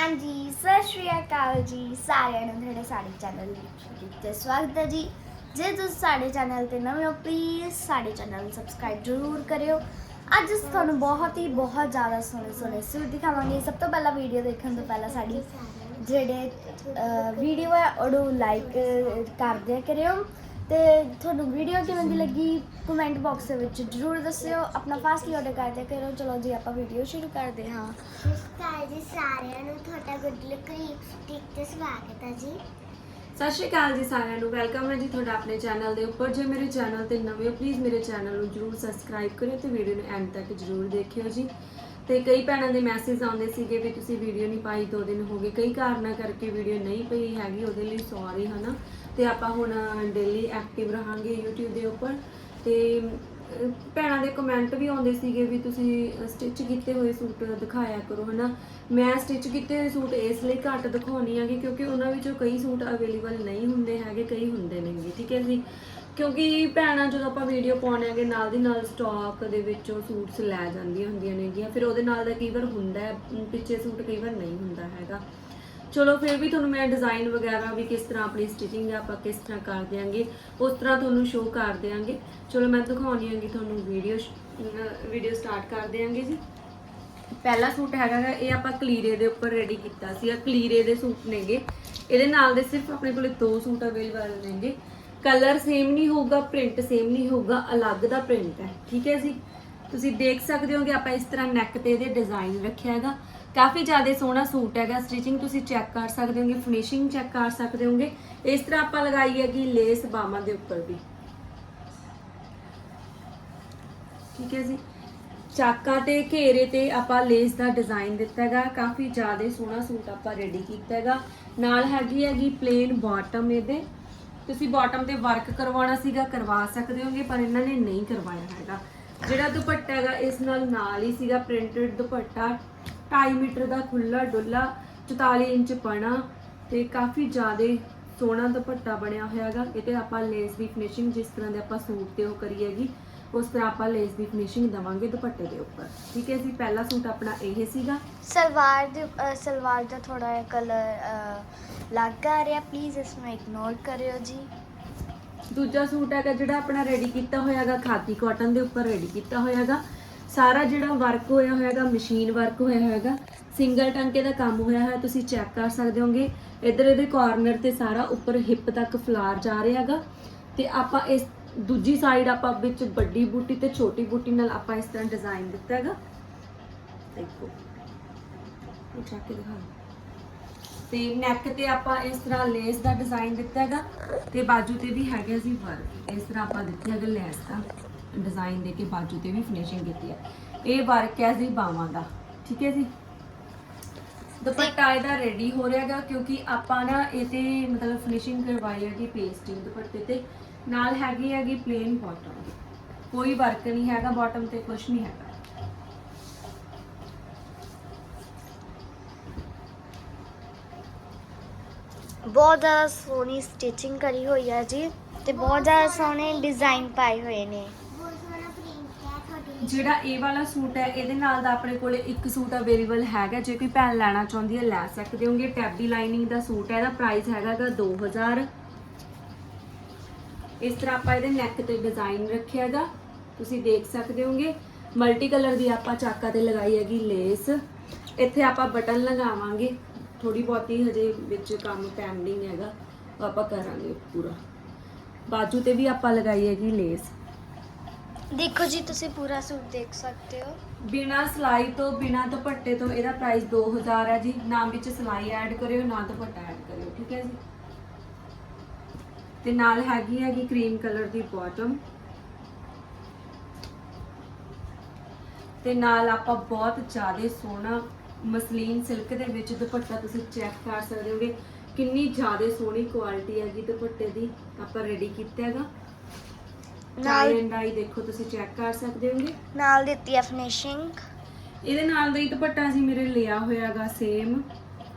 ਹਾਂਜੀ, ਸਤਿ ਸ਼੍ਰੀ ਅਕਾਲ ਜੀ ਸਾਰਿਆਂ ਨੂੰ ਤੁਹਾਡੇ ਸਾਡੇ ਚੈਨਲ ਤੇ ਸਵਾਗਤ ਹੈ ਜੀ। ਜੇ ਤੁਸੀਂ ਸਾਡੇ ਚੈਨਲ ਤੇ ਨਵੇਂ ਹੋ ਪਲੀਜ਼ ਸਾਡੇ ਚੈਨਲ ਨੂੰ ਸਬਸਕ੍ਰਾਈਬ ਜ਼ਰੂਰ ਕਰਿਓ। ਅੱਜ ਅਸੀਂ ਤੁਹਾਨੂੰ ਬਹੁਤ ਹੀ, ਬਹੁਤ ਜ਼ਿਆਦਾ ਸੋਹਣੇ ਸੋਹਣੇ ਸੂਟ ਦਿਖਾਵਾਂਗੇ। ਸਭ ਤੋਂ ਪਹਿਲਾਂ ਵੀਡੀਓ ਦੇਖਣ ਤੋਂ ਪਹਿਲਾਂ ਸਾਡੀ ਜਿਹੜੇ ਵੀਡੀਓ ਹੈ, ਉਹਨੂੰ ਲਾਈਕ ਕਰ ਕਰਿਓ। ਤੇ ਤੁਹਾਨੂੰ ਵੀਡੀਓ ਕਿਵੇਂ ਦੀ ਲੱਗੀ? ਕਮੈਂਟ ਬਾਕਸ ਦੇ ਵਿੱਚ ਜ਼ਰੂਰ ਦੱਸਿਓ। ਆਪਣਾ ਫਾਸਟ ਆਰਡਰ ਕਰ ਦਿਆ ਕਰੋ। ਚਲੋ ਜੀ ਆਪਾਂ ਵੀਡੀਓ ਸ਼ੁਰੂ ਕਰਦੇ ਹਾਂ। ਨਮਸਕਾਰ ਜੀ ਸਾਰਿਆਂ ਨੂੰ। ਤੁਹਾਡਾ ਗੁੱਡ ਲੁੱਕ ਲਿਪਸਟਿਕ ਤੇ ਸਵਾਗਤ ਹੈ ਜੀ। ਸਤਿ ਸ਼੍ਰੀ ਅਕਾਲ ਜੀ ਸਾਰਿਆਂ ਨੂੰ। ਵੈਲਕਮ ਹੈ ਜੀ ਤੁਹਾਡਾ ਆਪਣੇ ਚੈਨਲ ਦੇ ਉੱਪਰ। ਜੇ ਮੇਰੇ ਚੈਨਲ ਤੇ ਨਵੇਂ ਹੋ ਪਲੀਜ਼ ਮੇਰੇ ਚੈਨਲ ਨੂੰ ਜਰੂਰ ਸਬਸਕ੍ਰਾਈਬ ਕਰਿਓ ਤੇ ਵੀਡੀਓ ਨੂੰ ਐਂਡ ਤੱਕ ਜਰੂਰ ਦੇਖਿਓ ਜੀ। ਤੇ ਕਈ ਭੈਣਾਂ ਦੇ ਮੈਸੇਜ ਆਉਂਦੇ ਸੀਗੇ ਵੀ ਤੁਸੀਂ ਵੀਡੀਓ ਨਹੀਂ ਪਾਈ ਦੋ ਦਿਨ ਹੋ ਗਏ। ਕਈ ਕਾਰਨਾਂ ਕਰਕੇ ਵੀਡੀਓ ਨਹੀਂ ਪਈ ਹੈਗੀ ਉਹਦੇ ਲਈ ਸੌਰੀ ਹਨਾ। ਤੇ ਆਪਾਂ ਹੁਣ ਡੇਲੀ ਐਕਟਿਵ ਰਹਾਂਗੇ YouTube ਦੇ ਉੱਪਰ। ਤੇ ਭੈਣਾਂ ਦੇ ਕਮੈਂਟ ਵੀ ਆਉਂਦੇ ਸੀਗੇ ਵੀ ਤੁਸੀਂ ਸਟਿਚ ਕੀਤੇ ਹੋਏ ਸੂਟ ਦਿਖਾਇਆ ਕਰੋ, ਹਨਾ? ਮੈਂ ਸਟਿਚ ਕੀਤੇ ਹੋਏ ਸੂਟ ਇਸ ਲਈ ਘੱਟ ਦਿਖਾਉਣੀ ਹੈਗੀ ਕਿਉਂਕਿ ਉਹਨਾਂ ਵਿੱਚੋਂ ਕਈ ਸੂਟ ਅਵੇਲੇਬਲ ਨਹੀਂ ਹੁੰਦੇ ਹੈਗੇ, ਕਈ ਹੁੰਦੇ ਨੇਗੇ ਠੀਕ ਹੈ ਜੀ? ਕਿਉਂਕਿ ਭੈਣਾਂ ਜਦੋਂ ਆਪਾਂ ਵੀਡੀਓ ਪਾਉਣੇ ਹੈਗੇ, ਨਾਲ ਦੀ ਨਾਲ ਸਟਾਕ ਦੇ ਵਿੱਚੋਂ ਸੂਟਸ ਲੈ ਜਾਂਦੀਆਂ ਹੁੰਦੀਆਂ ਨੇਗੀਆਂ, ਫਿਰ ਉਹਦੇ ਨਾਲ ਦਾ ਕਈ ਵਾਰ ਹੁੰਦਾ ਹੈ, ਪਿੱਛੇ ਸੂਟ ਕਈ ਵਾਰ ਨਹੀਂ ਹੁੰਦਾ ਹੈਗਾ। ਚਲੋ ਫਿਰ ਵੀ ਤੁਹਾਨੂੰ ਮੈਂ ਡਿਜ਼ਾਈਨ ਵਗੈਰਾ ਵੀ ਕਿਸ ਤਰ੍ਹਾਂ ਆਪਣੀ ਸਟਿਚਿੰਗ ਆਪਾਂ ਕਿਸ ਤਰ੍ਹਾਂ ਕਰ ਦਿਆਂਗੇ, ਉਸ ਤਰ੍ਹਾਂ ਤੁਹਾਨੂੰ ਸ਼ੋਅ ਕਰ ਦਿਆਂਗੇ। ਚਲੋ ਮੈਂ ਦਿਖਾਉਣੀ ਹੈਗੀ ਤੁਹਾਨੂੰ ਵੀਡੀਓ ਵੀਡੀਓ ਸਟਾਰਟ ਕਰ ਦਿਆਂਗੇ ਜੀ। ਪਹਿਲਾ ਸੂਟ ਹੈਗਾ ਇਹ ਆਪਾਂ ਕਲੀਰੇ ਦੇ ਉੱਪਰ ਰੈਡੀ ਕੀਤਾ ਸੀ ਆ ਕਲੀਰੇ ਦੇ ਸੂਟ ਨੇਗੇ। ਇਹਦੇ ਨਾਲ ਦੇ ਸਿਰਫ ਆਪਣੇ ਕੋਲੇ ਦੋ ਸੂਟ ਅਵੇਲੇਬਲ ਨੇਗੇ। ਕਲਰ ਸੇਮ ਨਹੀਂ ਹੋਊਗਾ ਪ੍ਰਿੰਟ ਸੇਮ ਨਹੀਂ ਹੋਊਗਾ, ਅਲੱਗ ਦਾ ਪ੍ਰਿੰਟ ਹੈ, ਠੀਕ ਹੈ ਜੀ? ਤੁਸੀਂ ਦੇਖ ਸਕਦੇ ਹੋ ਕਿ ਆਪਾਂ ਇਸ ਤਰ੍ਹਾਂ ਨੈਕ ਤੇ ਇਹਦੇ ਡਿਜ਼ਾਈਨ ਰੱਖਿਆ ਹੈਗਾ। ਕਾਫੀ ਜ਼ਿਆਦਾ ਸੋਹਣਾ ਸੂਟ ਹੈਗਾ ਸਟਿਚਿੰਗ ਤੁਸੀਂ ਚੈੱਕ ਕਰ ਸਕਦੇ ਹੋਗੇ ਫਿਨਿਸ਼ਿੰਗ ਚੈੱਕ ਕਰ ਸਕਦੇ ਹੋਗੇ। ਇਸ ਤਰ੍ਹਾਂ ਆਪਾਂ ਲਗਾਈ ਹੈਗੀ ਲੇਸ ਬਾਹਾਂ ਦੇ ਉੱਪਰ ਵੀ। ਠੀਕ ਹੈ ਜੀ। ਚਾਕਾ ਤੇ, ਘੇਰੇ ਤੇ ਆਪਾਂ ਲੇਸ ਦਾ ਡਿਜ਼ਾਈਨ ਦਿੱਤਾ ਹੈਗਾ। ਕਾਫੀ ਜ਼ਿਆਦਾ ਸੋਹਣਾ ਸੂਟ ਆਪਾਂ ਰੈਡੀ ਕੀਤਾ ਹੈਗਾ। ਨਾਲ ਹੈਗੀ ਹੈਗੀ ਪਲੇਨ ਬਾਟਮ ਇਹਦੇ। ਤੁਸੀਂ ਬਾਟਮ ਤੇ ਵਰਕ ਕਰਵਾਉਣਾ ਸੀਗਾ, ਕਰਵਾ ਸਕਦੇ ਹੋਗੇ, ਪਰ ਇਹਨਾਂ ਨੇ ਨਹੀਂ ਕਰਵਾਇਆ ਹੈਗਾ। ਜਿਹੜਾ ਦੁਪੱਟਾ ਹੈਗਾ, ਇਸ ਨਾਲ ਨਾਲ ਹੀ ਸੀਗਾ ਪ੍ਰਿੰਟਡ ਦੁਪੱਟਾ। 2.5 ਮੀਟਰ ਦਾ ਖੁੱਲਾ ਡੁੱਲਾ 44 ਇੰਚ ਪਣਾ ਤੇ ਕਾਫੀ ਜ਼ਿਆਦਾ ਸੋਹਣਾ ਦੁਪੱਟਾ ਬਣਿਆ ਹੋਇਆ ਹੈਗਾ। ਇਹ ਤੇ ਆਪਾਂ ਲੇਸ ਦੀ ਫਿਨਿਸ਼ਿੰਗ ਜਿਸ ਤਰ੍ਹਾਂ ਦੇ ਆਪਾਂ ਸੂਟ ਤੇ ਉਹ ਕਰੀ ਹੈਗੀ ਉਸ ਤਰ੍ਹਾਂ ਆਪਾਂ ਲੇਸ ਦੀ ਫਿਨਿਸ਼ਿੰਗ ਦਵਾਂਗੇ ਦੁਪੱਟੇ ਦੇ ਉੱਪਰ। ਠੀਕ ਹੈ ਜੀ ਪਹਿਲਾ ਸੂਟ ਆਪਣਾ ਇਹ ਸੀਗਾ। ਸਲਵਾਰ ਦੇ ਸਲਵਾਰ ਦਾ ਥੋੜਾ ਜਿਹਾ ਕਲਰ ਲੱਗ ਆ ਰਿਹਾ ਪਲੀਜ਼ ਇਸ ਨੂੰ ਇਗਨੋਰ ਕਰਿਓ ਜੀ। ਦੂਜਾ ਸੂਟ ਹੈਗਾ ਜਿਹੜਾ ਆਪਣਾ ਰੈਡੀ ਕੀਤਾ ਹੋਇਆ ਹੈਗਾ ਖਾਦੀ ਕਾਟਨ ਦੇ ਉੱਪਰ ਰੈਡੀ ਕੀਤਾ ਹੋਇਆ ਹੈਗਾ। ਸਾਰਾ ਜਿਹੜਾ ਵਰਕ ਹੋਇਆ ਹੋਇਆ ਮਸ਼ੀਨ ਵਰਕ ਹੋਇਆ ਹੋਇਆ ਹੈਗਾ ਸਿੰਗਲ ਟਾਂਕੇ ਦਾ ਕੰਮ ਹੋਇਆ ਹੋਇਆ, ਤੁਸੀਂ ਚੈੱਕ ਕਰ ਸਕਦੇ ਹੋਗੇ। ਇੱਧਰ ਇਹਦੇ ਕਾਰਨਰ ਤੇ ਸਾਰਾ ਉੱਪਰ ਹਿੱਪ ਤੱਕ ਫਲਾਰ ਜਾ ਰਿਹਾ ਹੈਗਾ। ਤੇ ਆਪਾਂ ਇਸ ਦੂਜੀ ਸਾਈਡ ਆਪਾਂ ਵਿੱਚ ਵੱਡੀ ਬੂਟੀ ਤੇ ਛੋਟੀ ਬੂਟੀ ਨਾਲ ਆਪਾਂ ਇਸ ਤਰ੍ਹਾਂ ਡਿਜ਼ਾਈਨ ਦਿੱਤਾ ਹੈਗਾ। ਦੇਖੋ। ਇਹ ਚੱਕ ਕੇ ਦਿਖਾ। ਤੇ ਨੈਕ ਤੇ ਆਪਾਂ ਇਸ ਤਰ੍ਹਾਂ ਲੇਸ ਦਾ ਡਿਜ਼ਾਈਨ ਦਿੱਤਾ ਹੈਗਾ। ਤੇ ਬਾਜੂ ਤੇ ਵੀ ਹੈਗਾ ਜੀ ਵਰਕ ਇਸ ਤਰ੍ਹਾਂ ਆਪਾਂ ਦਿੱਤੀ ਹੈਗਾ ਲੈਸ ਦਾ। ਡਿਜ਼ਾਈਨ ਦੇ ਕੇ ਬਾਜੂ ਤੇ ਵੀ ਫਿਨਿਸ਼ਿੰਗ ਕੀਤੀ ਹੈ। ਇਹ ਵਰਕ ਹੈ ਜੀ ਬਾਵਾਂ ਦਾ, ਠੀਕ ਹੈ ਜੀ? ਦੁਪੱਟਾ ਇਹਦਾ ਰੈਡੀ ਹੋ ਰਿਹਾ ਕਿਉਂਕਿ ਆਪਾਂ ਨਾ ਇਹ ਮਤਲਬ ਫਿਨਿਸ਼ਿੰਗ ਕਰਵਾਈ ਹੈਗੀ ਪੇਸਟਿੰਗ ਦੁਪੱਟੇ ਤੇ। ਨਾਲ ਹੈਗੀ ਹੈਗੀ ਪਲੇਨ ਬਾਟਮ ਕੋਈ ਵਰਕ ਨਹੀਂ ਹੈਗਾ ਬਾਟਮ ਤੇ ਕੁਝ ਨਹੀਂ ਹੈਗਾ। ਬਹੁਤ ਜ਼ਿਆਦਾ ਸੋਹਣੀ ਸਟਿਚਿੰਗ ਕਰੀ ਹੋਈ ਹੈ ਜੀ ਤੇ ਬਹੁਤ ਜ਼ਿਆਦਾ ਸੋਹਣੇ ਡਿਜ਼ਾਈਨ ਪਾਏ ਹੋਏ ਨੇ ਬਹੁਤ ਸੋਹਣਾ ਪ੍ਰਿੰਟ ਹੈ ਤੁਹਾਡੀ ਜਿਹੜਾ ਇਹ ਵਾਲਾ ਸੂਟ ਹੈ, ਇਹਦੇ ਨਾਲ ਦਾ ਆਪਣੇ ਕੋਲੇ ਇੱਕ ਸੂਟ ਅਵੇਲੇਬਲ ਹੈਗਾ, ਜੇ ਕੋਈ ਭੈਣ ਲੈਣਾ ਚਾਹੁੰਦੀ ਹੈ, ਲੈ ਸਕਦੇ ਹੋਗੇ ਟੈਬੀ ਲਾਈਨਿੰਗ ਦਾ ਸੂਟ ਹੈ, ਇਹਦਾ ਪ੍ਰਾਈਸ ਹੈਗਾ ਗਾ 2000 ਇਸ ਤਰ੍ਹਾਂ ਆਪਾਂ ਇਹਦੇ ਨੈਕ ਤੇ ਡਿਜ਼ਾਈਨ ਰੱਖਿਆ ਹੈਗਾ ਤੁਸੀਂ ਦੇਖ ਸਕਦੇ ਹੋਗੇ ਮਲਟੀ ਕਲਰ ਦੀ ਆਪਾਂ ਚਾਕਾ ਤੇ ਲਗਾਈ ਹੈਗੀ ਲੇਸ ਇੱਥੇ ਆਪਾਂ ਬਟਨ ਲਗਾਵਾਂਗੇ ਥੋੜੀ ਬਹੁਤੀ ਹਜੇ ਵਿੱਚ ਕੰਮ ਪੈਂਡਿੰਗ ਹੈਗਾ ਆਪਾਂ ਕਰਾਂਗੇ ਪੂਰਾ। ਬਾਜੂ ਤੇ ਵੀ ਆਪਾਂ ਲਗਾਈ ਹੈਗੀ ਲੇਸ ਦੇਖੋ ਜੀ, ਤੁਸੀਂ ਪੂਰਾ ਸੂਟ ਦੇਖ ਸਕਦੇ ਹੋ। ਬਿਨਾ ਸਿਲਾਈ ਤੋਂ, ਬਿਨਾ ਦੁਪੱਟੇ ਤੋਂ ਇਹਦਾ ਪ੍ਰਾਈਸ 2000 ਹੈ ਜੀ। ਨਾ ਵਿੱਚ ਸਿਲਾਈ ਐਡ ਕਰਿਓ, ਨਾ ਦੁਪੱਟਾ ਐਡ ਕਰਿਓ, ਠੀਕ ਹੈ ਜੀ? ਤੇ ਨਾਲ ਹੈਗੀ ਹੈਗੀ ਕਰੀਮ ਕਲਰ ਦੀ ਬਾਟਮ ਤੇ ਨਾਲ ਆਪਾਂ ਬਹੁਤ ਜ਼ਿਆਦਾ ਸੋਹਣਾ ਮਸਲੀਨ ਸਿਲਕ ਦੇ ਵਿੱਚ ਦੁਪੱਟਾ ਤੁਸੀਂ ਚੈੱਕ ਕਰ ਸਕਦੇ ਹੋਗੇ। ਕਿੰਨੀ ਜ਼ਿਆਦਾ ਸੋਹਣੀ ਕੁਆਲਿਟੀ ਹੈਗੀ ਦੁਪੱਟੇ ਦੀ। ਆਪਾਂ ਰੈਡੀ ਕੀਤਾ ਹੈਗਾ। ਨਾਲ ਨਾਲ ਐਂਡ ਆਈ ਦੇਖੋ ਤੁਸੀਂ ਚੈੱਕ ਕਰ ਸਕਦੇ ਹੋਗੇ। ਨਾਲ ਦਿੱਤੀ ਹੈ ਫਿਨਿਸ਼ਿੰਗ ਇਹਦੇ ਨਾਲ ਦਾ ਹੀ ਦੁਪੱਟਾ ਸੀ ਮੇਰੇ ਲਿਆ ਹੋਇਆਗਾ ਸੇਮ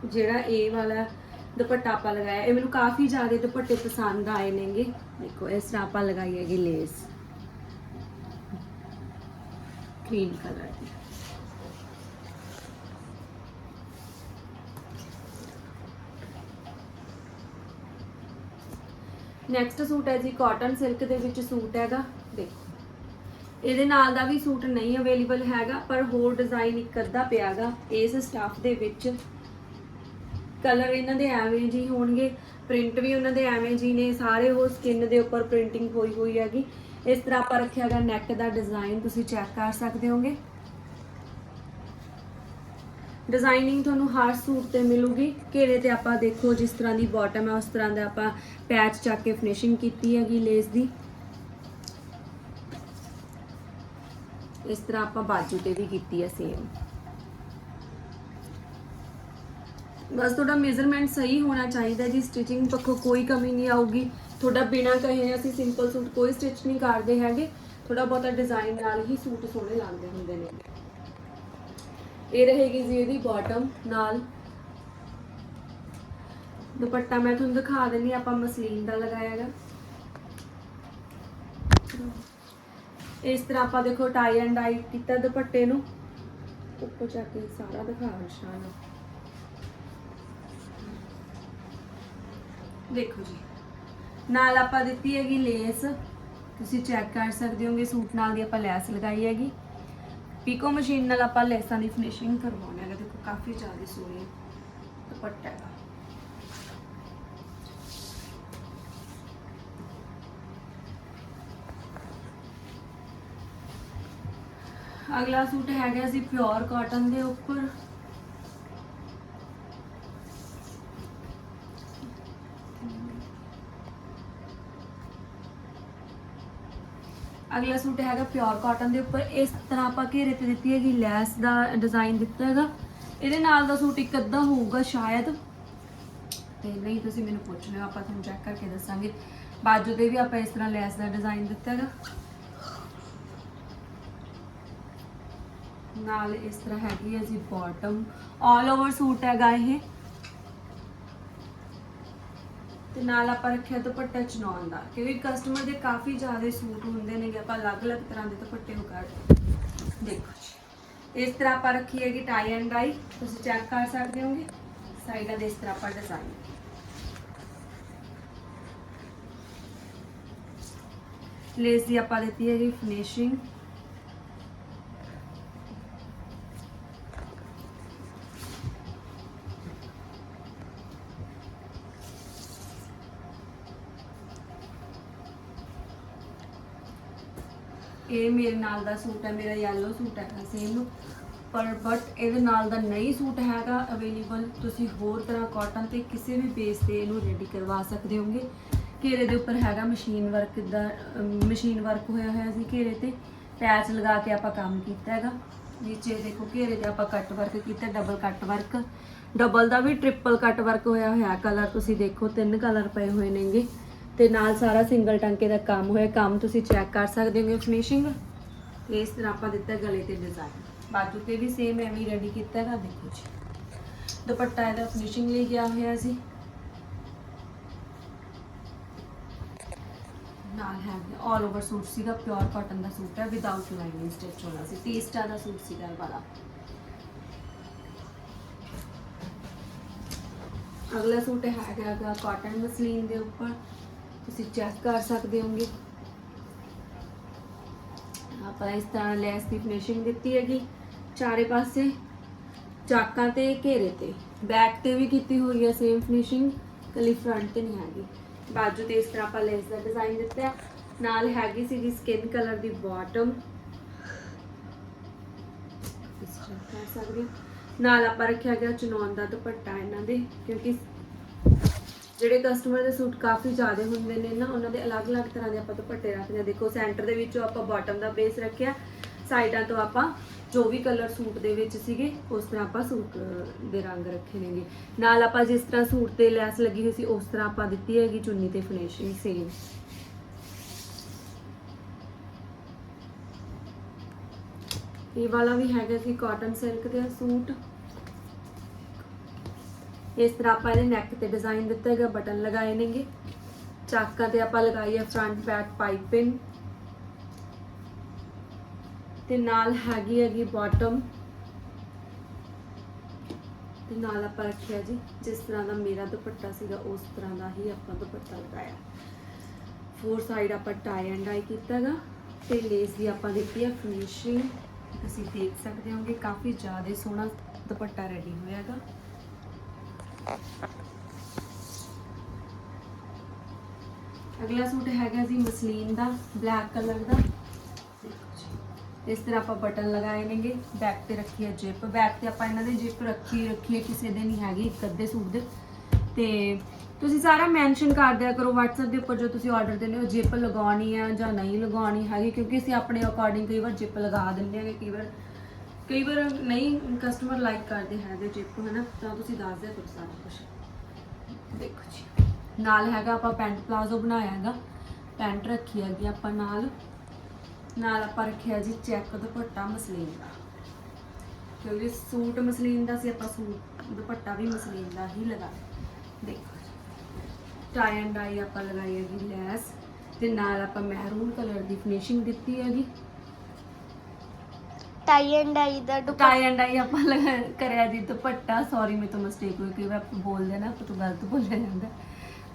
ਜਿਹੜਾ ਇਹ ਵਾਲਾ ਦੁਪੱਟਾ ਆਪਾਂ ਲਗਾਇਆ। ਇਹ ਮੈਨੂੰ ਕਾਫੀ ਜ਼ਿਆਦਾ ਦੁਪੱਟੇ ਪਸੰਦ ਆਏ ਨੇਗੇ। ਦੇਖੋ ਇਸ ਤਰ੍ਹਾਂ ਆਪਾਂ ਲਗਾਈ ਹੈਗੀ ਲੇਸ ਕਰੀਮ ਕਲਰ ਦੀ। ਨੈਕਸਟ ਸੂਟ ਹੈ ਜੀ ਕਾਟਨ ਸਿਲਕ ਦੇ ਵਿੱਚ ਸੂਟ ਹੈਗਾ, ਦੇਖੋ। ਇਹਦੇ ਨਾਲ ਦਾ ਵੀ ਸੂਟ ਨਹੀਂ ਅਵੇਲੇਬਲ ਹੈਗਾ, ਪਰ ਹੋਰ ਡਿਜ਼ਾਈਨ ਇੱਕ ਅੱਧਾ ਪਿਆਗਾ ਇਸ ਸਟਾਫ ਦੇ ਵਿੱਚ। ਕਲਰ ਇਹਨਾਂ ਦੇ ਐਵੇਂ ਜੀ ਹੋਣਗੇ ਪ੍ਰਿੰਟ ਵੀ ਉਹਨਾਂ ਦੇ ਐਵੇਂ ਜੀ ਨੇ, ਸਾਰੇ ਉਹ ਸਕਿਨ ਦੇ ਉੱਪਰ ਪ੍ਰਿੰਟਿੰਗ ਹੋਈ ਹੋਈ ਹੈਗੀ। ਇਸ ਤਰ੍ਹਾਂ ਆਪਾਂ ਰੱਖਿਆ ਹੈਗਾ ਨੈਕ ਦਾ ਡਿਜ਼ਾਈਨ ਤੁਸੀਂ ਚੈੱਕ ਕਰ ਸਕਦੇ ਹੋਗੇ। ਡਿਜ਼ਾਈਨਿੰਗ ਤੁਹਾਨੂੰ ਹਰ ਸੂਟ ਤੇ ਮਿਲੂਗੀ। ਘੇਰੇ ਤੇ ਆਪਾਂ ਦੇਖੋ ਜਿਸ ਤਰ੍ਹਾਂ ਦੀ ਬਾਟਮ ਹੈ, ਉਸ ਤਰ੍ਹਾਂ ਦਾ ਆਪਾਂ ਪੈਚ ਚੱਕ ਕੇ ਫਿਨਿਸ਼ਿੰਗ ਕੀਤੀ ਹੈਗੀ ਲੇਸ ਦੀ। ਇਸ ਤਰ੍ਹਾਂ ਆਪਾਂ ਬਾਜੂ ਤੇ ਵੀ ਕੀਤੀ ਹੈ ਸੇਮ ਬਸ ਤੁਹਾਡਾ ਮੇਜ਼ਰਮੈਂਟ ਸਹੀ ਹੋਣਾ ਚਾਹੀਦਾ ਜੀ ਸਟਿਚਿੰਗ ਪੱਖੋਂ ਕੋਈ ਕਮੀ ਨਹੀਂ ਆਊਗੀ। ਤੁਹਾਡਾ ਬਿਨਾ ਕਹੇ ਅਸੀਂ ਸਿੰਪਲ ਸੂਟ ਕੋਈ ਸਟਿਚ ਨਹੀਂ ਕਰਦੇ ਹੈਗੇ। ਥੋੜਾ ਬਹੁਤਾ ਡਿਜ਼ਾਈਨ ਨਾਲ ਹੀ ਸੂਟ ਸੋਹਣੇ ਲੱਗਦੇ ਹੁੰਦੇ ਨੇ। ਇਹ ਰਹੇਗੀ ਜੀ ਇਹਦੀ ਬਾਟਮ ਨਾਲ। ਦੁਪੱਟਾ ਮੈਂ ਤੁਹਾਨੂੰ ਦਿਖਾ ਦਿੰਨੀ ਹਾਂ, ਆਪਾਂ ਮਸਲੀਨ ਦਾ ਲਗਾਇਆ ਹੈਗਾ ਇਸ ਤਰ੍ਹਾਂ ਆਪਾਂ ਦੇਖੋ ਟਾਈ ਐਂਡ ਡਾਈ ਕੀਤਾ ਦੁਪੱਟੇ ਨੂੰ। ਉੱਪਰ ਜਾ ਕੇ ਸਾਰਾ ਦਿਖਾ ਨਿਸ਼ਾਨ। ਦੇਖੋ ਜੀ ਨਾਲ ਆਪਾਂ ਦਿੱਤੀ ਹੈਗੀ ਲੇਸ ਤੁਸੀਂ ਚੈੱਕ ਕਰ ਸਕਦੇ ਹੋਗੇ ਸੂਟ ਨਾਲ ਦੀ ਆਪਾਂ ਲੈਸ ਲਗਾਈ ਹੈਗੀ। ਪੀਕੋ ਮਸ਼ੀਨ ਨਾਲ ਆਪਾਂ ਲੈਸਾਂ ਦੀ ਫਿਨਿਸ਼ਿੰਗ ਕਰਵਾਉਣੀ ਹੈਗਾ ਦੇਖੋ ਕਾਫੀ ਜ਼ਿਆਦਾ ਸੋਹਣੀ ਦੁਪੱਟਾ ਹੈਗਾ। ਅਗਲਾ ਸੂਟ ਹੈਗਾ ਸੀ ਪਿਓਰ ਕਾਟਨ ਦੇ ਉੱਪਰ। ਅਗਲਾ ਸੂਟ ਹੈਗਾ ਪਿਓਰ ਕਾਟਨ ਦੇ ਉੱਪਰ। ਇਸ ਤਰ੍ਹਾਂ ਆਪਾਂ ਘੇਰੇ ਤੇ ਦਿੱਤੀ ਹੈਗੀ ਲੈਸ ਦਾ ਡਿਜ਼ਾਈਨ ਦਿੱਤਾ ਹੈਗਾ। ਇਹਦੇ ਨਾਲ ਦਾ ਸੂਟ ਇੱਕ ਅੱਧਾ ਹੋਊਗਾ ਸ਼ਾਇਦ। ਤੇ ਨਹੀਂ, ਤੁਸੀਂ ਮੈਨੂੰ ਪੁੱਛ ਲਿਓ, ਆਪਾਂ ਤੁਹਾਨੂੰ ਚੈੱਕ ਕਰਕੇ ਦੱਸਾਂਗੇ। ਬਾਜੂ ਤੇ ਵੀ ਆਪਾਂ ਇਸ ਤਰ੍ਹਾਂ ਲੈਸ ਦਾ ਡਿਜ਼ਾਈਨ ਦਿੱਤਾ ਹੈਗਾ। ਨਾਲ ਇਸ ਤਰ੍ਹਾਂ ਹੈਗੀ ਹੈ ਜੀ ਬਾਟਮ ਆਲ ਓਵਰ ਸੂਟ ਹੈਗਾ ਇਹ। ਤੇ ਨਾਲ ਆਪਾਂ ਰੱਖਿਆ ਦੁਪੱਟਾ ਚਨੌਨ ਦਾ, ਕਿਉਂਕਿ ਕਸਟਮਰ ਦੇ ਕਾਫੀ ਜ਼ਿਆਦਾ ਸੂਟ ਹੁੰਦੇ ਨੇਗੇ, ਆਪਾਂ ਅਲੱਗ-ਅਲੱਗ ਤਰ੍ਹਾਂ ਦੇ ਦੁਪੱਟੇ ਉਹ ਕੱਢ ਦੇਖੋ ਜੀ, ਇਸ ਤਰ੍ਹਾਂ ਆਪਾਂ ਰੱਖੀ ਹੈਗੀ ਟਾਈ ਐਂਡ ਡਾਈ ਤੁਸੀਂ ਚੈੱਕ ਕਰ ਸਕਦੇ ਹੋਗੇ ਸਾਈਡਾਂ ਦੇ ਇਸ ਤਰ੍ਹਾਂ ਆਪਾਂ ਡਿਜ਼ਾਈਨ ਲੇਸ ਦੀ ਆਪਾਂ ਦਿੱਤੀ ਹੈਗੀ ਫਿਨਿਸ਼ਿੰਗ ਇਹ ਮੇਰੇ ਨਾਲ ਦਾ ਸੂਟ ਹੈ, ਮੇਰਾ ਯੈਲੋ ਸੂਟ ਹੈ ਸੇਮ ਪਰ ਬਟ ਇਹਦੇ ਨਾਲ ਦਾ ਨਹੀਂ ਸੂਟ ਹੈਗਾ ਅਵੇਲੇਬਲ ਤੁਸੀਂ ਹੋਰ ਤਰ੍ਹਾਂ ਕਾਟਨ ਤੇ ਕਿਸੇ ਵੀ ਬੇਸ ਤੇ ਇਹਨੂੰ ਰੈਡੀ ਕਰਵਾ ਸਕਦੇ ਹੋਗੇ। ਘੇਰੇ ਦੇ ਉੱਪਰ ਹੈਗਾ ਮਸ਼ੀਨ ਵਰਕ ਦਾ ਮਸ਼ੀਨ ਵਰਕ ਹੋਇਆ ਹੋਇਆ ਸੀ ਘੇਰੇ ਤੇ। ਪੈਚ ਲਗਾ ਕੇ ਆਪਾਂ ਕੰਮ ਕੀਤਾ ਹੈਗਾ। ਨੀਚੇ ਦੇਖੋ ਘੇਰੇ ਤੇ ਆਪਾਂ ਕੱਟ ਵਰਕ ਕੀਤਾ ਡਬਲ ਕੱਟ ਵਰਕ ਡਬਲ ਦਾ ਵੀ ਟ੍ਰਿਪਲ ਕੱਟ ਵਰਕ ਹੋਇਆ ਹੋਇਆ। ਕਲਰ ਤੁਸੀਂ ਦੇਖੋ, ਤਿੰਨ ਕਲਰ ਪਏ ਹੋਏ ਨੇਗੇ। ਤੇ ਨਾਲ ਸਾਰਾ ਸਿੰਗਲ ਟਾਂਕੇ ਦਾ ਕੰਮ ਹੋਇਆ। ਕੰਮ ਤੁਸੀਂ ਚੈੱਕ ਕਰ ਸਕਦੇ ਹੋਗੇ ਫਿਨਿਸ਼ਿੰਗ ਤੇ ਇਸ ਤਰ੍ਹਾਂ ਆਪਾਂ ਦਿੱਤਾ ਗਲੇ ਤੇ ਡਿਜ਼ਾਈਨ ਬਾਜੂ ਤੇ ਵੀ ਸੇਮ ਐਵੇਂ ਹੀ ਰੈਡੀ ਕੀਤਾ ਹੈਗਾ ਦੇਖੋ ਜੀ। ਦੁਪੱਟਾ ਇਹਦਾ ਫਿਨਿਸ਼ਿੰਗ ਲਈ ਗਿਆ ਹੋਇਆ ਸੀ ਨਾਲ ਹੈ ਆਲ ਓਵਰ ਸੂਟ ਸੀਗਾ ਪਿਓਰ ਕਾਟਨ ਦਾ ਸੂਟ ਹੈ ਵਿਦਆਊਟ ਲਾਈਨਿੰਗ ਸਟਿਚ ਹੋਣਾ ਸੀ। ਟੀਸਟਾ ਦਾ ਸੂਟ ਸੀਗਾ ਇਹ ਵਾਲਾ। ਅਗਲਾ ਸੂਟ ਹੈਗਾ ਹੈਗਾ ਕਾਟਨ ਮਸਲੀਨ ਦੇ ਉੱਪਰ। ਤੁਸੀਂ ਚੈੱਕ ਕਰ ਸਕਦੇ ਹੋਗੇ ਆਪਾਂ ਇਸ ਤਰ੍ਹਾਂ ਲੈਸ ਦੀ ਫਿਨਿਸ਼ਿੰਗ ਦਿੱਤੀ ਹੈਗੀ, ਚਾਰੇ ਪਾਸੇ ਚਾਕਾਂ ਤੇ, ਘੇਰੇ ਤੇ। ਬੈਕ ਤੇ ਵੀ ਕੀਤੀ ਹੋਈ ਹੈ ਸੇਮ ਫਿਨਿਸ਼ਿੰਗ ਕੱਲੀ ਫਰੰਟ ਤੇ ਨਹੀਂ ਹੈਗੀ। ਬਾਜੂ ਤੇ ਇਸ ਤਰ੍ਹਾਂ ਆਪਾਂ ਲੈਸ ਦਾ ਡਿਜ਼ਾਈਨ ਦਿੱਤਾ ਹੈ। ਨਾਲ ਹੈਗੀ ਸੀਗੀ ਸਕਿਨ ਕਲਰ ਦੀ ਬਾਟਮ ਇਸ ਤਰ੍ਹਾਂ ਕਰ ਸਕਦੇ ਨਾਲ ਆਪਾਂ ਰੱਖਿਆ ਗਿਆ ਚਨੌਨ ਦਾ ਦੁਪੱਟਾ ਇਹਨਾਂ ਦੇ, ਕਿਉਂਕਿ ਜਿਹੜੇ ਕਸਟਮਰ ਦੇ ਸੂਟ ਕਾਫੀ ਜ਼ਿਆਦਾ ਹੁੰਦੇ ਨੇ ਨਾ, ਉਹਨਾਂ ਦੇ ਅਲੱਗ-ਅਲੱਗ ਤਰ੍ਹਾਂ ਦੇ ਆਪਾਂ ਦੁਪੱਟੇ ਰੱਖਦੇ ਹਾਂ। ਦੇਖੋ ਸੈਂਟਰ ਦੇ ਵਿੱਚੋਂ ਆਪਾਂ ਬਾਟਮ ਦਾ ਬੇਸ ਰੱਖਿਆ ਸਾਈਡਾਂ ਤੋਂ ਆਪਾਂ ਜੋ ਵੀ ਕਲਰ ਸੂਟ ਦੇ ਵਿੱਚ ਸੀਗੇ, ਉਸ ਤਰ੍ਹਾਂ ਆਪਾਂ ਸੂਟ ਦੇ ਰੰਗ ਰੱਖੇ ਨੇਗੇ। ਨਾਲ ਆਪਾਂ ਜਿਸ ਤਰ੍ਹਾਂ ਸੂਟ ਤੇ ਲੈਸ ਲੱਗੀ ਹੋਈ ਸੀ, ਉਸ ਤਰ੍ਹਾਂ ਆਪਾਂ ਦਿੱਤੀ ਹੈਗੀ ਚੁੰਨੀ ਤੇ ਫਿਨਿਸ਼ਿੰਗ ਸੇਮ ਇਹ ਵਾਲਾ ਵੀ ਹੈਗਾ ਸੀ ਕਾਟਨ ਸਿਲਕ ਦੇ ਸੂਟ। ਇਸ ਤਰ੍ਹਾਂ ਆਪਾਂ ਇਹਦੇ ਨੈਕ ਤੇ ਡਿਜ਼ਾਈਨ ਦਿੱਤਾ ਹੈਗਾ ਬਟਨ ਲਗਾਏ ਨੇਗੇ। ਚਾਕਾਂ ਤੇ ਆਪਾਂ ਲਗਾਈ ਹੈ ਫਰੰਟ ਬੈਕ ਪਾਈਪਿੰਗ ਤੇ ਨਾਲ ਹੈਗੀ ਹੈਗੀ ਬਾਟਮ ਤੇ ਨਾਲ ਆਪਾਂ ਰੱਖਿਆ ਜੀ, ਜਿਸ ਤਰ੍ਹਾਂ ਦਾ ਮੇਰਾ ਦੁਪੱਟਾ ਸੀਗਾ, ਉਸ ਤਰ੍ਹਾਂ ਦਾ ਹੀ ਆਪਾਂ ਦੁਪੱਟਾ ਲਗਾਇਆ। ਫੋਰ ਸਾਈਡ ਆਪਾਂ ਟਾਈ ਐਂਡ ਡਾਈ ਕੀਤਾਗਾ ਤੇ ਲੇਸ ਦੀ ਆਪਾਂ ਦਿੱਤੀ ਹੈ ਫਿਨਿਸ਼ਿੰਗ ਤੁਸੀਂ ਦੇਖ ਸਕਦੇ ਹੋਗੇ, ਕਾਫੀ ਜ਼ਿਆਦਾ ਸੋਹਣਾ ਦੁਪੱਟਾ ਰੈਡੀ ਹੋਇਆਗਾ ਅਗਲਾ ਸੂਟ ਹੈਗਾ ਜੀ ਮਸਲੀਨ ਦਾ, ਬਲੈਕ ਕਲਰ ਦਾ। ਇਸ ਤਰ੍ਹਾਂ ਆਪਾਂ ਬਟਨ ਲਗਾਏ ਨੇਗੇ, ਬੈਕ ਤੇ ਰੱਖੀ ਹੈ ਜਿਪ। ਬੈਕ ਤੇ ਆਪਾਂ ਇਹਨਾਂ ਦੇ ਜਿਪ ਰੱਖੀ ਰੱਖੀ ਹੈ ਕਿਸੇ ਦੇ ਨਹੀਂ ਹੈਗੀ, ਇੱਕ ਅੱਧੇ ਸੂਟ ਦੇ। ਤੇ ਤੁਸੀਂ ਸਾਰਾ ਮੈਂਸ਼ਨ ਕਰ ਦਿਆ ਕਰੋ WhatsApp ਦੇ ਉੱਪਰ ਜੋ ਤੁਸੀਂ ਆਰਡਰ ਦਿੰਦੇ ਹੋ, ਜਿਪ ਲਗਾਉਣੀ ਹੈ ਜਾਂ ਨਹੀਂ ਲਗਾਉਣੀ ਹੈਗੀ, ਕਿਉਂਕਿ ਅਸੀਂ ਆਪਣੇ ਅਕੋਰਡਿੰਗ ਕਈ ਵਾਰ ਜਿਪ ਲਗਾ ਦਿੰਦੇ ਹਾਂ ਕਈ ਵਾਰ ਕਈ ਵਾਰ ਨਹੀਂ ਕਸਟਮਰ ਲਾਈਕ ਕਰਦੇ ਹੈਗੇ ਜਿਪ ਹਨਾ? ਤਾਂ ਤੁਸੀਂ ਦੱਸ ਦਿਆ ਕਰੋ ਸਾਰਾ ਕੁਝ ਦੇਖੋ ਜੀ, ਨਾਲ ਹੈਗਾ ਆਪਾਂ ਪੈਂਟ ਪਲਾਜ਼ੋ ਬਣਾਇਆ ਹੈਗਾ ਪੈਂਟ ਰੱਖੀ ਹੈਗੀ ਆਪਾਂ ਨਾਲ। ਨਾਲ ਆਪਾਂ ਰੱਖਿਆ ਜੀ ਚੈੱਕ ਦੁਪੱਟਾ ਮਸਲੀਨ ਦਾ। ਕਿਉਂਕਿ ਸੂਟ ਮਸਲੀਨ ਦਾ ਸੀ, ਆਪਾਂ ਸੂਟ, ਦੁਪੱਟਾ ਵੀ ਮਸਲੀਨ ਦਾ ਹੀ ਲਗਾਇਆ ਦੇਖੋ ਟਾਈ ਐਂਡ ਡਾਈ ਆਪਾਂ ਲਗਾਈ ਹੈਗੀ ਲੈਸ। ਤੇ ਨਾਲ ਆਪਾਂ ਮਹਿਰੂਨ ਕਲਰ ਦੀ ਫਿਨਿਸ਼ਿੰਗ ਦਿੱਤੀ ਹੈਗੀ। ਟਾਈ ਐਂਡ ਡਾਈ ਦਾ ਦੁਪੱਟਾ ਟਾਈ ਐਂਡ ਡਾਈ ਆਪਾਂ ਲਗਾ ਕਰਿਆ ਜੀ ਦੁਪੱਟਾ। ਸੌਰੀ ਮੇਰੇ ਤੋਂ ਮਿਸਟੇਕ ਹੋਈ ਕਿ ਆਪਾਂ ਬੋਲਦੇ ਨਾ, ਆਪਾਂ ਤੋਂ ਗਲਤ ਬੋਲਿਆ ਜਾਂਦਾ।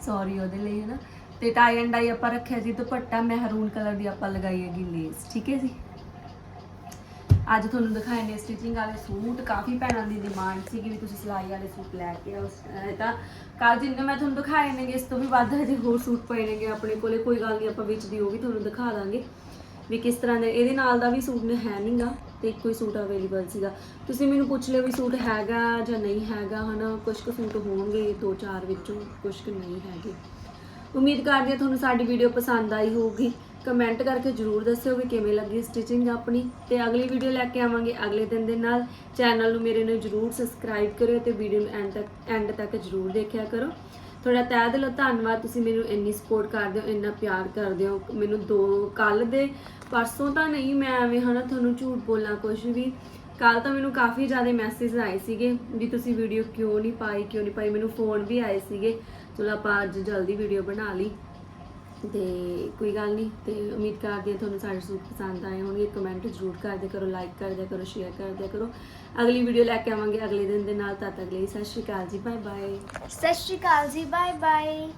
ਸੌਰੀ ਉਹਦੇ ਲਈ ਹੈ ਨਾ ਤੇ ਟਾਈ ਐਂਡ ਡਾਈ ਆਪਾਂ ਰੱਖਿਆ ਜੀ ਦੁਪੱਟਾ, ਮਹਿਰੂਨ ਕਲਰ ਦੀ ਆਪਾਂ ਲਗਾਈ ਹੈਗੀ ਲੇਸ, ਠੀਕ ਹੈ ਜੀ? ਅੱਜ ਤੁਹਾਨੂੰ ਦਿਖਾਏ ਨੇ ਸਟਿਚਿੰਗ ਵਾਲੇ ਸੂਟ। ਕਾਫੀ ਭੈਣਾਂ ਦੀ ਡਿਮਾਂਡ ਸੀ ਕਿ ਵੀ ਤੁਸੀਂ ਸਿਲਾਈ ਵਾਲੇ ਸੂਟ ਲੈ ਕੇ ਆਓ। ਇਹ ਤਾਂ ਕੱਲ ਜਿੰਨੇ ਮੈਂ ਤੁਹਾਨੂੰ ਦਿਖਾਏ ਨੇਗੇ ਇਸ ਤੋਂ ਵੀ ਵੱਧ ਹਜੇ ਹੋਰ ਸੂਟ ਪਏ ਨੇਗੇ ਆਪਣੇ ਕੋਲੇ। ਕੋਈ ਗੱਲ ਨਹੀਂ ਆਪਾਂ ਵਿੱਚ ਦੀ ਉਹ ਵੀ ਤੁਹਾਨੂੰ ਦਿਖਾ ਦਾਂਗੇ ਵੀ ਕਿਸ ਤਰ੍ਹਾਂ ਦੇ। ਇਹਦੇ ਨਾਲ ਦਾ ਵੀ ਸੂਟ ਨੇ ਹੈ ਨਹੀਂਗਾ ਤੇ ਇੱਕੋ ਹੀ ਸੂਟ ਅਵੇਲੇਬਲ ਸੀਗਾ। ਤੁਸੀਂ ਮੈਨੂੰ ਪੁੱਛ ਲਿਓ ਵੀ ਸੂਟ ਹੈਗਾ ਜਾਂ ਨਹੀਂ ਹੈਗਾ, ਹਨਾ? ਕੁਝ ਕੁ ਸੂਟ ਹੋਣਗੇ ਦੋ ਚਾਰ ਵਿੱਚੋਂ ਕੁਝ ਕੁ ਨਹੀਂ ਹੈਗੇ। ਉਮੀਦ ਕਰਦੀ ਹਾਂ ਤੁਹਾਨੂੰ ਸਾਡੀ ਵੀਡੀਓ ਪਸੰਦ ਆਈ ਹੋਊਗੀ। ਕਮੈਂਟ ਕਰਕੇ ਜਰੂਰ ਦੱਸਿਓ ਵੀ ਕਿਵੇਂ ਲੱਗੀ ਸਟਿਚਿੰਗ ਆਪਣੀ। ਤੇ ਅਗਲੀ ਵੀਡੀਓ ਲੈ ਕੇ ਆਵਾਂਗੇ ਅਗਲੇ ਦਿਨ ਦੇ ਨਾਲ। ਚੈਨਲ ਨੂੰ ਮੇਰੇ ਨੂੰ ਜਰੂਰ ਸਬਸਕ੍ਰਾਈਬ ਕਰਿਓ ਤੇ ਵੀਡੀਓ ਨੂੰ ਐਂਡ ਤੱਕ ਐਂਡ ਤੱਕ ਜਰੂਰ ਦੇਖਿਆ ਕਰੋ। ਤੁਹਾਡਾ ਤਹਿ ਦਿਲੋਂ, ਧੰਨਵਾਦ, ਤੁਸੀਂ ਮੈਨੂੰ ਇੰਨੀ ਸਪੋਰਟ ਕਰਦੇ ਹੋ, ਇੰਨਾ ਪਿਆਰ ਕਰਦੇ ਹੋ। ਮੈਨੂੰ ਦੋ ਕੱਲ ਦੇ ਪਰਸੋਂ ਤਾਂ ਨਹੀਂ, ਮੈਂ ਐਵੇਂ ਹਨਾ ਤੁਹਾਨੂੰ ਝੂਠ ਬੋਲਾਂ ਕੁਝ ਵੀ। ਕੱਲ ਤਾਂ ਮੈਨੂੰ ਕਾਫੀ ਜ਼ਿਆਦਾ ਮੈਸੇਜ ਆਏ ਸੀਗੇ ਵੀ ਤੁਸੀਂ ਵੀਡੀਓ ਕਿਉਂ ਨਹੀਂ ਪਾਈ, ਕਿਉਂ ਨਹੀਂ ਪਾਈ। ਮੈਨੂੰ ਫੋਨ ਵੀ ਆਏ ਸੀਗੇ, ਚਲੋ ਆਪਾਂ ਅੱਜ ਜਲਦੀ ਵੀਡੀਓ ਬਣਾ ਲਈ। ਤੇ ਕੋਈ ਗੱਲ ਨਹੀਂ, ਤੇ ਉਮੀਦ ਕਰਦੀ ਹਾਂ ਤੁਹਾਨੂੰ ਸਾਡੇ ਸੂਟ ਪਸੰਦ ਆਏ ਹੋਣਗੇ। ਕਮੈਂਟ ਜ਼ਰੂਰ ਕਰਦੇ ਕਰੋ ਲਾਈਕ ਕਰਦੇ ਕਰੋ ਸ਼ੇਅਰ ਕਰਦੇ ਕਰੋ। ਅਗਲੀ ਵੀਡੀਓ ਲੈ ਕੇ ਆਵਾਂਗੇ ਅਗਲੇ ਦਿਨ ਦੇ ਨਾਲ। ਤਦ ਤੱਕ ਲਈ ਸਤਿ ਸ਼੍ਰੀ ਅਕਾਲ ਜੀ ਬਾਏ ਬਾਏ ਸਤਿ ਸ਼੍ਰੀ ਅਕਾਲ ਜੀ ਬਾਏ ਬਾਏ